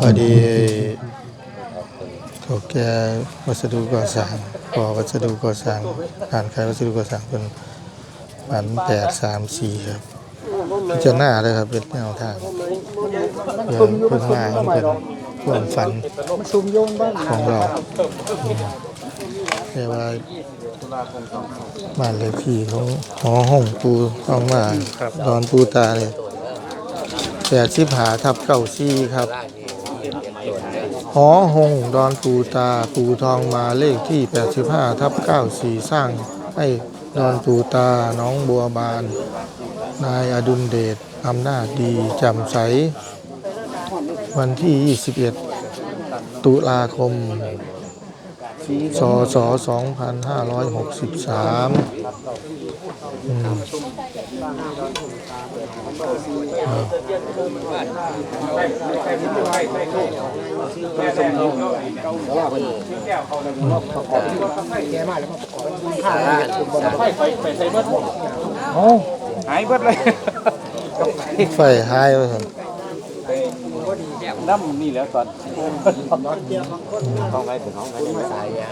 พอดีเขาแก่วัสดุก่อสร้างพอวัสดุก่อสร้างการขายวัสดุก่อสร้างเป็นพันแปดสามสี่ครับพิจารณาเลยครับเป็นแนวทางเพื่อเพื่อมาให้เป็นความฝันของเราอืมแต่ว่าบ้านเลขที่ของหอห้องปูต้องมาดอนปูตาเลย แปดสิบหาทับเก้าซี่ครับหอหงดอนปูตาปูทองมาเลขที่ 85 ทับ 94 สร้างให้ดอนปูตาน้องบัวบาน นายอดุลเดชอำนาจดีจำใส วันที่ 21 ตุลาคม สศ2563อืมหายเบิดเลยไฟหายไปครับ น้ำนี่แล้วตอนห้องไงถึงห้องไงมาสายยา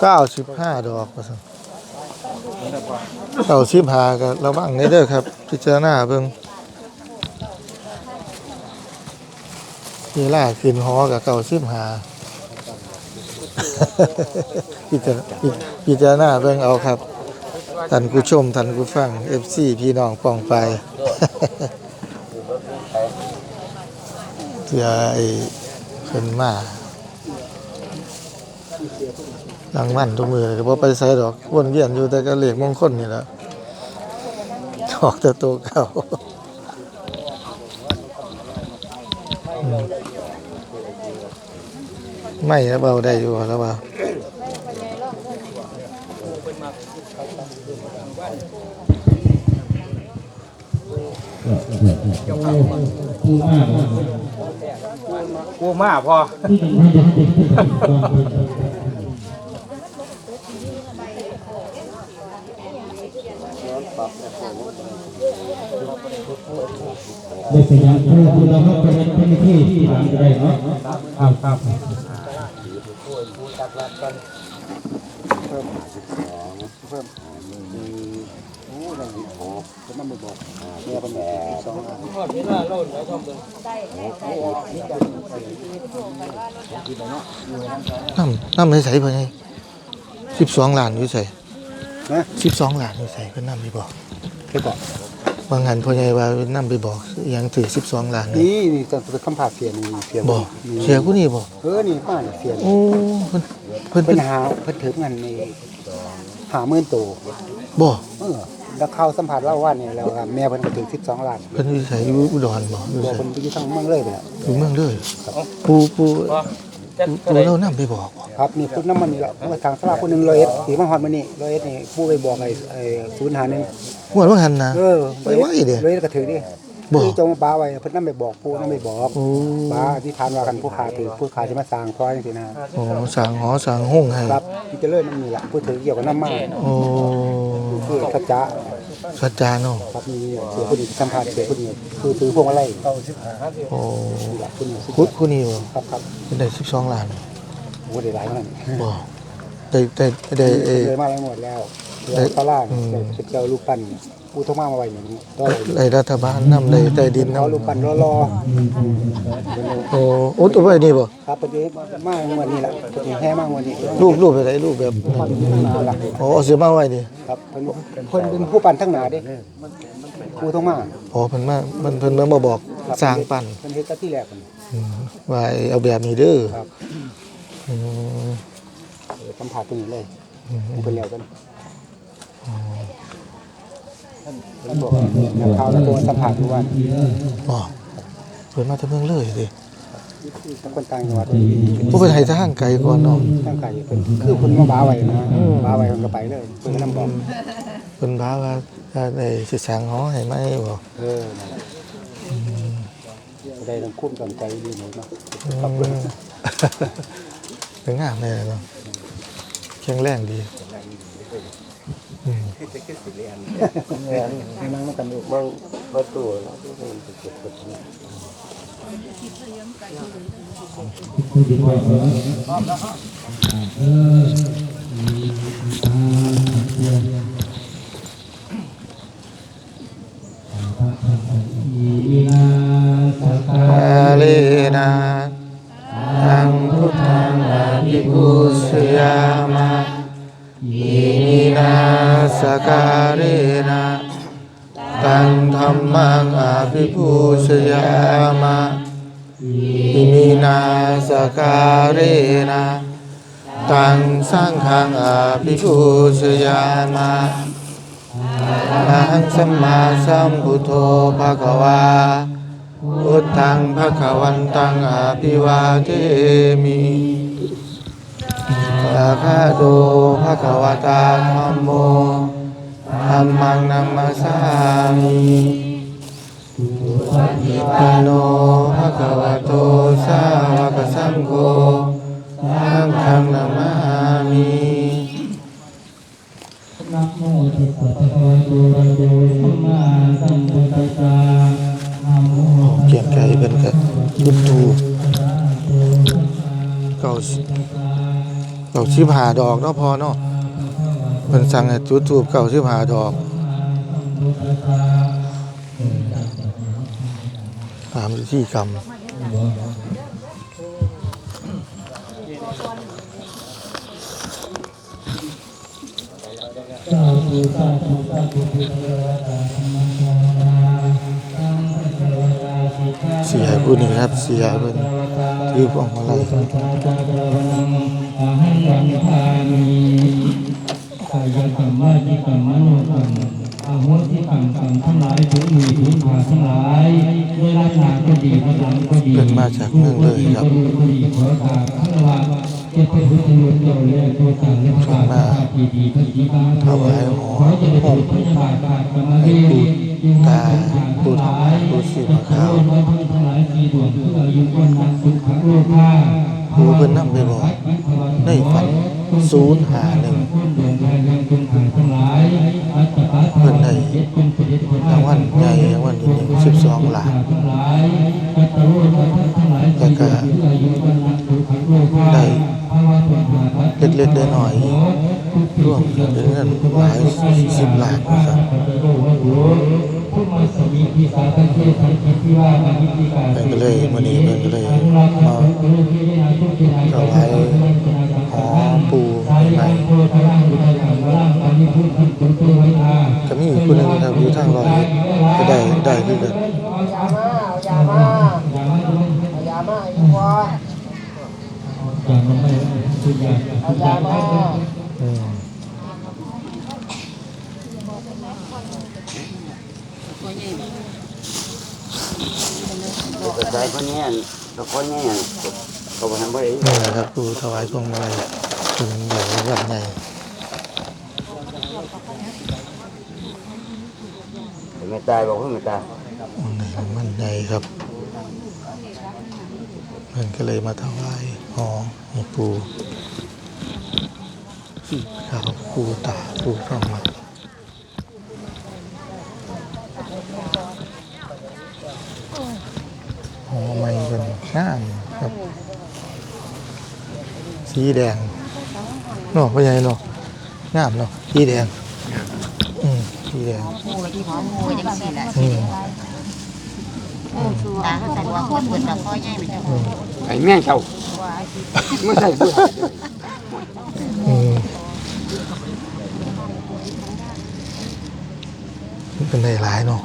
เก้าสิบห้าดอกว่าซั่น เก้าสิบหาก็ระวังในเด้อครับ พิจารณาเบิ่งเวลาขึ้นหอกับเก้าสิบหาพิจารพิจารณาเบิ่งเอาครับท่านผู้ชมท่านผู้ฟัง FC พี่น้องป้องไปเพื่อไอ้ขึ้นมา หลังมันทุกมือก็บ่ไปใส่ดอกวนเวียนอยู่แต่ก็เหลขมงคลนี่แหละออกแต่ตัวเก่าอืมไม่เบาได้อยู่แล้วเบากูมาพอ ได้สัญญาณครูคุณเราก็เป็นเป็นที่ที่หลังก็ได้เนาะครับครับน้ำน้ำใส่ๆเพิ่นให้สิบสองล้านอยู่ใส่สิบสองล้านอยู่ใส่เพิ่นนำไปบอกไปบอก บางงานพ่อใหญ่ว่าเพิ่นนำไปบอกอิหยังถือสิบสองล้านนี่นี่นี่จะเป็นคำผาดเสียนี่เสียบอกเสียผู้นี้บอกเออนี่ป้าเนี่ยเสียโอ้เพิ่นเพิ่นเพิ่เป็นนหาเพิ่นถึงเงินนี่หาหมื่นโตบอกเออแล้วเข้าสัมผัสเล่าว่านี่แล้วแม่เพิ่นก็ถึง12ล้านเพิ่นอยู่ใส่อยู่อุดรบอกอยู่บอกใส่เพิ่นไปอยู่ทั้งเมืองเลยไปแล้วอยู่เมืองเลยปูปู ปูเรานำไปบอกบ่ครับนี่พุทธน้ำมันนี่แหละเมื่อทางสลาคนหนึงร้อยเอ็ดสีมาฮอดมานี่ร้อยเอ็ดนี่ผู้ไปบอกไอ้ไอ้ศูนย์หาหนึงงวดว่าหันนะ เออไปไว้เด้ ร้อยเอ็ดก็ถือดิบอก ที่จงป้าไว้เพิ่นนำไปบอกผู้นำไปบอกโอ้ป้าที่ทานว่ากันผู้ขาถือผู้ขาจะมาสร้างพร้อยจังซี่นะโอ้สั่งหอสั่งห้องให้ครับที่เจะเลิ่นมันมีละผู้ถือเกี่ยวกับน้ำมันโอ้ คือทัจจะ สัจจาเนาะครับมีเสือผู้นี้สัมผัสเสือผู้นี้คือถือพวงมาลัยโอ้นี่แหละผู้นี้สุดคุดผู้นี้บ่ครับครับเป็นได้สิบสองล้านโอ้ได้หลายขนาดนี้บ่ได้ได้ได้เออเลยมาแล้วหมดแล้วเหลือตลางเป็นเจ้าลูกปั้น ผู้ทงมามาไว้หนึ่งก็เลยได้รัฐบาลนำได้ได้ดินเขานำลูกปั้นรอรอโอ้โอ้ตัวไว้นี่บ่ครับปฏิมาเมื่อนี้แหละปฏิแห่มาเมื่อนี้รูปรูปไปได้รูปแบบมาละโอ้เอาเสียมาไว้ดิครับเป็นคนเป็นผู้ปั้นทั้งหนาเด้ผู้ทงมาอ๋อเพิ่นมาเพิ่นเพิ่นมาบอกสร้างปั้นเป็นเฮ็ดที่แรกอืมว่าเอาแบบนี้เด้อครับอืมสัมผัสตัวนี้เลยมันเป็นแล้วกัน ท่านบอกนักข่าวตะโกนสัมผัสทุกวันบ่เพิ่นมาจากเมืองเลยดิต่างคนต่างจังหวัดผู้เป็นไทยทางไกลก่อนเนาะตั้งไก่เพิ่นคือเพิ่นมาบ้าไว้นะบ้าไว้เพิ่นก็ไปเลยเพิ่นก็นำบอกเพิ่นพาว่าถ้าได้สิสร้างหอให้ไหมบ่เออนั่นแหละได้ทั้งคุ้มตั้งใจดีหมดเนาะอืมเป็นงามเลยเนาะแข็งแรงดี อืมนั่งมากันดูบางประตูแล้วมันจะเก็บประตูผู้ดีกว่าเออเอออ่า ตังธรรมังอภิปุสยามะอิมินาสการเรนะตังสังฆังอภิปุสยามะอะระหังสัมมาสัมพุทโธภะคะวาพุทธังภะคะวันตังอาภิวาเทมิสาคาโตภะคะวตาธัมโม ธัมมังนัมมาสามิอิปิโนภะคะวะโตสาวกสังโฆสังฆังนามามินะโมตัสสะภะคะวะโตอะระหะโตสัมมาสัมพุทธัสสะนะโมเกียงไก่เป็นกับยุบทูบเก่าสิเก่าชิบหาดอกเนาะพอเนาะ เป็นสั่งให้จุดทูบเก่าชิบหาดอกตามพิธีกรรมสาธุสาธุสาธุพุทธวตาธรรมวนาสังฆวตาสิกาเสียผู้นี้ครับเสียเป็นถือพวงมาลัยสัพพะจักรวนังอาหังวันทามิกา ยกรรมวาจิกรรมมโนกรรมอาโหสิกรรมกรรมทั้งหลายทุกมีทุกขาทั้งหลายเวลาหนาก็ดีเวลาหลังก็ดีเป็นมาจากเมืองเลยครับก็ดีขอตาทั้งวันเจ้าพระพุทธรูปเจ้าเลี้ยงตัวต่างและพระบาทที่ดีพระจีบาทถวยขอจะได้ถูกพยาบาทบาทกรรมให้ดีปูตาปูทองปูสีมะขาวทั้งหลายมีดวงเพื่ออายุวันนันสุขโลภาปูเพิ่นนำไปบอกในฝันศูนย์หาหนึ่งแรงยังคุณหายทั้งหลายอัตตา เพิ่นได้เป็นรางวัลใหญ่รางวัลที่หนึ่งสิบสองล้านทั้งหลายอัตตาโลภทั้งหลายแล้วก็ได้เล็กๆน้อยๆ ร่วมเป็นเงินหลายสิบล้านนะครับผู้มาสมีพิสาทังเทสังคิที่ว่ามาวิธีการเพิ่นก็เลยมื้อนี้เพิ่นก็เลยมาถวายหอปูใหม่ก็มีคนหนึงครับอยู่ทางร้อยก็ได้ได้คือกันยามาเอายามาเอายามาอีกว่าอายามา อืมแต่คนนี้ตัวคนนี้เขาบอกทำบ่ได้นี่แหละครับปูถวายพวงมาลัยถึงเดี๋ยววันใหญ่ไม่ตายบอกว่าไม่ตายมันใหญ่ครับเพิ่นก็เลยมาถวายหอให้ปู สีขาวปูตาปูทองมัดหอไม่เป็นงามครับ สีแดงเนาะพ่อใหญ่เนาะงามเนาะสีแดง อืมสีแดงหมูที่หอมหมูจังซี่แหละอืมตาเขาแต่ว่าคนเปิดดอกพ่อใหญ่เป็นจังไอ้แม่งเขาไม่ใช่ผู้อื เป็นได้หลายเนาะ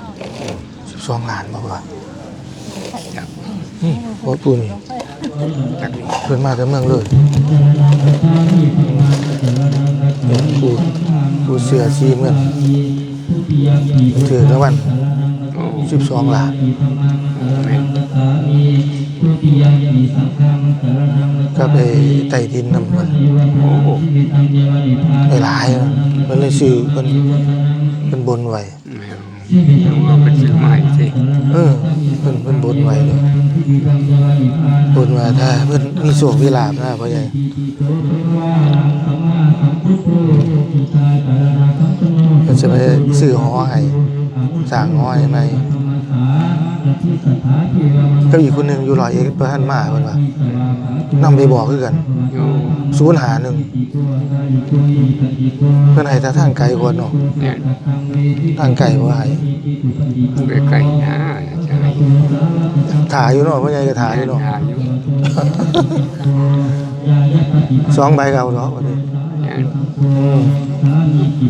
สิบสองล้านบ่ว่าอืมโอ้ปูนี่เพิ่นมาจากเมืองเลยเนี่ยปูปูเสือซีเมืองถือรางวัลสิบสองล้านเทุติยามปิสังฆังสรณังคัจฉามิกับไอ้ไต่ดินนำมันอายุวัฒนะชีวิตังเยาวนิพพาไอ้หลายอะมันเลยซื้อเพิ่นเพิ่นบนไว้ ชีวิตังเยาวนิพพาเออเพิ่นเพิ่นบนไว้เลยชีวิตังเยาวนิพพาบนว่าถ้าเพิ่นมีโชคมีลาภนะพ่อใหญ่โตภะคะวะอะระหังสัมมาสัมพุทโธอิทาจะสัมปันโนเพิ่นจะไปซื้อหอให้สร้างหอให้ไหม ธรรมสาลัทธิสัทธาเทวมนุษย์กับอีกคนหนึงอยู่ร้อยเอ็ดบ่ทันมาเพิ่นว่าสวาขานำไปบอกคือกัน0หาหนึ่งติโกอายุโกอิปฏิโกเพิ่นให้แต่ทางไกลกว่าเนาะทางไกลบ่ให้ไกลๆนะใช่ถ่ายอยู่เนาะพ่อใหญ่ก็ถ่ายอยู่เนาะหาอยู่สองใบก็เอาดอกว่าดิเนี่ย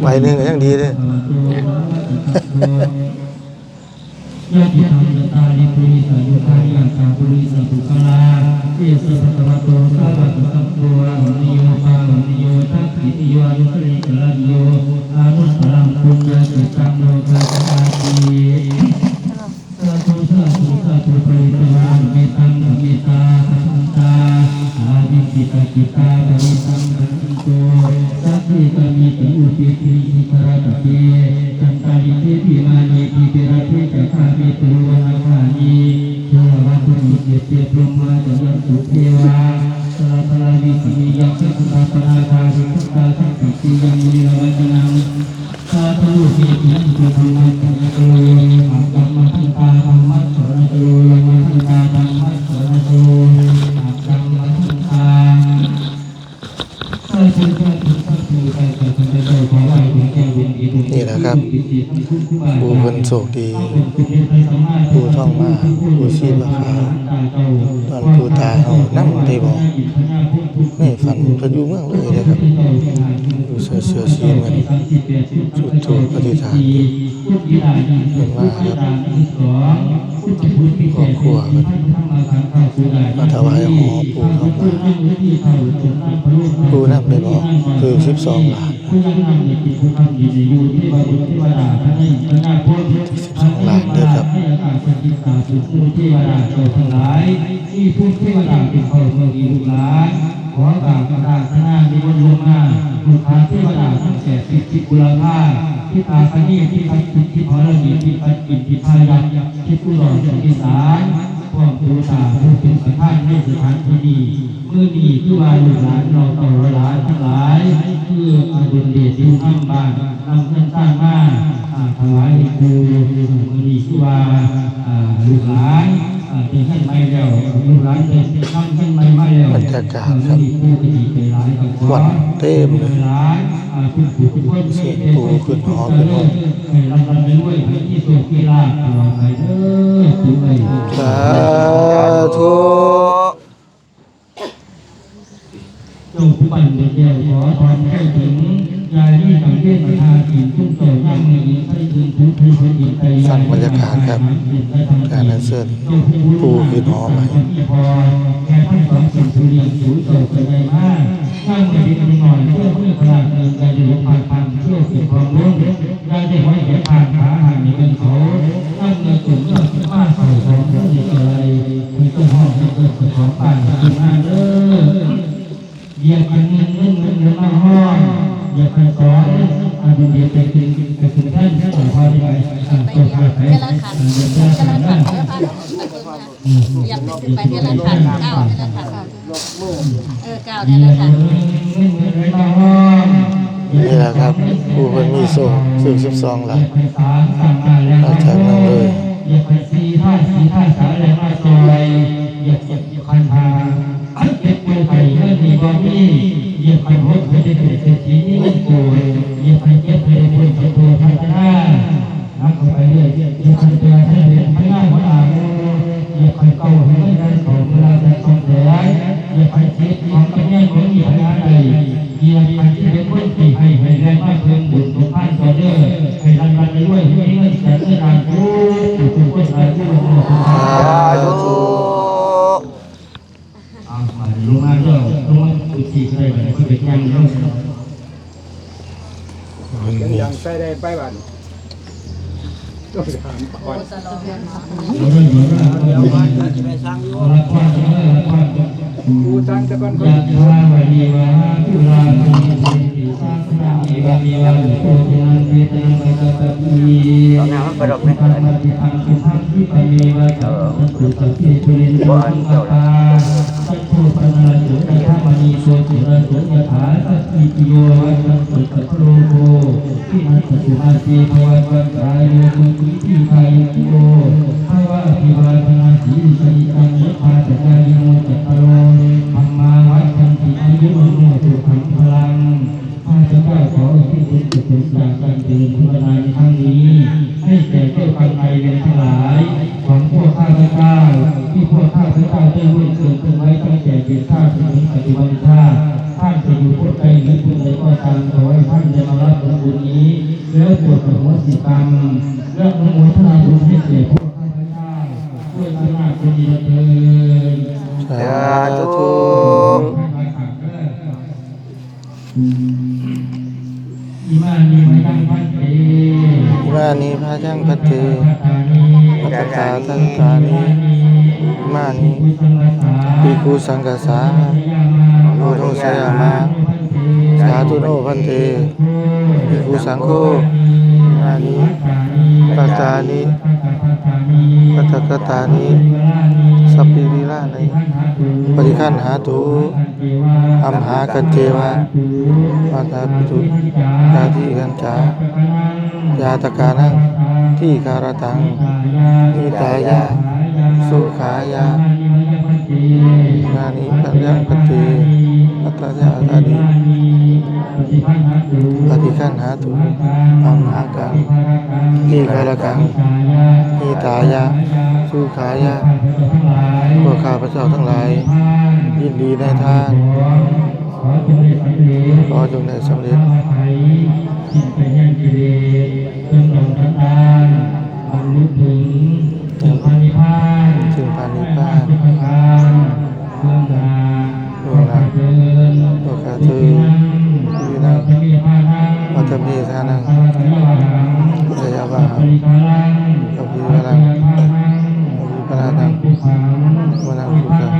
ใบหนึงก็ยังดีเด้เนี่ย ยะติธรรมตาลิปุริสายุคายังคาปุริสัตุกลาเอสะภะคะวะโตสาวะสัมโตอะหันิโยปาหันิโยทักขิติโยอายุสริกลันโยอานุสรังปุญญาจิตัง โชคดีผู้ท่องมาผู้ชีพขาวตอนผู้ตาเฮานำไปบอกนี่ฝันเพิ่นอยู่เมืองเลยเด้ครับอยู่เสือเสือสีเหมือนจุ มาถวายหอปู่ท่องมาปู่นำไปบอกคือ12ล้าน12ล้านเด้อครับที่ผู้เทวดาเป็นเขาเมืองอีลูกหลานขอกราบกราบพระนานิมนต์ลงมาลูกค้าเทวดาทั้งแปดสิบทิศบุรพาที่ตาพนีที่พัดจิตที่พรณีที่พัดกินที่พายักที่ผู้หล่อที่อีสาน พร้อมตูตาผู้เป็นสถานให้สถานที่ดีเมื่อนี้คือว่าลูกหลานเราต่อหลานทั้งหลายคืออาดุลเดชที่ทำบ้านนำเงินสร้างบ้านถวายให้ครูมื่อนี้คือว่าลูกหลานเป็นให้ไม่แล้วลูกหลานเป็นทำให้ไม่ไม่แล้วบรรยากาศครับวันเต็มเลย เสียงปูขึ้นหอขึ้นหอสาธุจงผู้บันเดียวขอทอนให้ถึงยายที่สังเกตประทากินทุ่งโตย่างมีใช้ถึงทุกทุกคนอีกใจสั่งบรรยากาศครับการนั้นเสิร์ปูขึ้นหอใหม่แค่ทั้งสองสิ่งทุรียนสูงโตเป็นใหญ่มากสร้างมาดีกันหน่อยเพื่อ เพื่อขนาดเงินใจหลงผ่านผ่านเชื่อสิ่งความรู้ได้ได้ไว้แก่ผ่านขาห่างในเป็นเขาตั้งเงินสูงเงินบ้านเขาของเพื่อนอะไรมีต้นห้องให้เกิดของป่านขึ้นมาเด้ออย่าไปเงินเงินเงินเงินมาห้องอย่าไปสอนอาดุเดียไปถึงไปถึงท่านขอพรไปสั่งตัวไปไปเดินทางสั่งนั่นอยากไปเที่ยวละขันเก้าเที่ยวละขันเออเก้าเที่ยวละขันมาห้อง นี่แหละครับปูเพิ่นมีโซ่ซึ่งมาแล้วเอาจากนั้นเลยอย่าไปสีท่าสีท่าสาอะไรมาซอยอย่าเนพาเก็บไว้ไผ่เมื่อมีบ่มีอย่าไปพบไม่ได้เป็นเศรษฐีนี่มันโกยอย่าไปเก็บไปในบนสตูพัฒนานักข่าไปเตือนให้เห็นพระนาหัวอาโมอย่าไปเก้าให้ไม่ได้ของเวลาแต่ของแดงอย่าไปเช็ดของกระแยงของหญิงใดอย่าไปที่เป็นคนที่ให้ให้ได้มากเพิ่มบุญของท่านต่อเด้อให้รันรันไปด้วยให้เงินแสนเงินล้านผู้ผู้ผู้คนไทยผู้คนไทยสาธุเอามาลงมาเด้อลงมาอุทิศได้ไหมเพื่อเป็นยังเด้อเพิ่นมียังใส่ได้ไปบ้าน ต่ก่อนยะถาวะริวหาปุราณิสิสังฆามิวะมิวะโตตินังเปตังปะตะปะปีตอนนั้นมันกระดกไหมธัมมติอังสุขังทิปะเมวะตัสสุตติปุริโยสังฆาสัพพุปนาจุตถามณีโสติระจุยถาสัพพิติโยวัจจันตุสัพโลโก ทินัสสุมาเตภวัตวันตรายโยมุติทิคายโยภาวะอภิวาทนาสีสิอังนิพพาตกายโมจัตตโรธรรมาวัฏันติอายุโนสุขังพลังข้าพเจ้าขออุที่บุญกุศลจากการเจริญภาวนาในครั้งนี้ ให้แก่เจ้าฟังไทยเรียนทั้งหลายหวังพวกข้าพเจ้าที่พวกข้าพเจ้าได้ร่วมเกิดกันไว้ตั้ง ดหัวสิกรรมและอนุโมทนาบุญให้แก่พวกข้าพเจ้าด้วยอำนาจบุญนี้เถิดสาธุอิมานิมายังพันเตอิมานิพาจังพัตเตปัตตาทันตานิอิมานิปิกุสังกสาโนโทสยามาสาธุโนพันเตปิกุสังโฆานิปัตตานิปัตตกตานิสัพพิวิลานิปฏิคันหาตุอัมหากันเจวะมาตาปิตุยาทิกันจายาตกานังที่คารตังนิตายะสุขายะนานิปัญญังปฏิปัตตยาตานิ ปฏิคันหาตุอัมหากังที่คารกังนิตายะสุขายะพวกข้าพเจ้าทั้งหลาย ยินดีในทานขอจงได้สำเร็จจิตเป็นยังกิเลสจงลงทันทานบรรลุถึงถึงพานิพพานถึงพานิพพานทุกประการเบื้องหน้าเบื้องหลังเดินโลกาเธอที่นั่งที่มีพา นังวัตมีทานังสัพพะยะหังพยาบาหปริคารังอภิวรังพานังอภิปรานังทุกขังวนังสุขัง